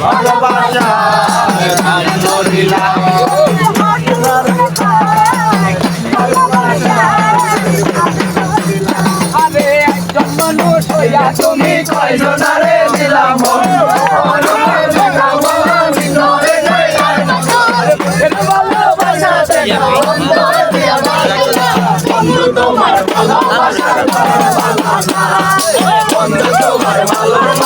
ভালোবাসা হইয়া তুমি কয়জনারে দিলাম মন ভালোবাসা। বন্ধু তোমার ভালোবাসার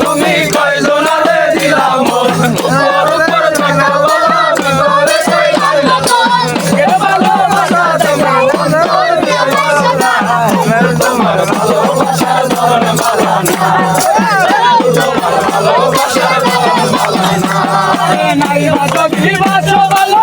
তুমি কয়জনারে দিলাম বলা সেই ভালোবাসা অন্তর দিয়া বালানা তোমার? তোমার ভালোবাসার কারণ বালানা নাই বাতো বিবাস ভালো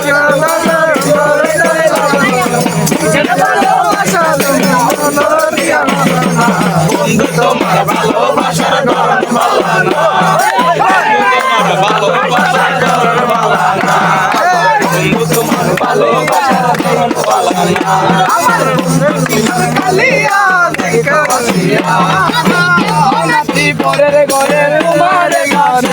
তোমার ভালোবাসার ধরন বালানা বন্ধু তোমার ভালোবাসার ধরন বালানা বন্ধু তোমার ভালোবাসার ধরন বালানা কালিয়া দেখে বসিয়া পরের ঘরের উমারে গান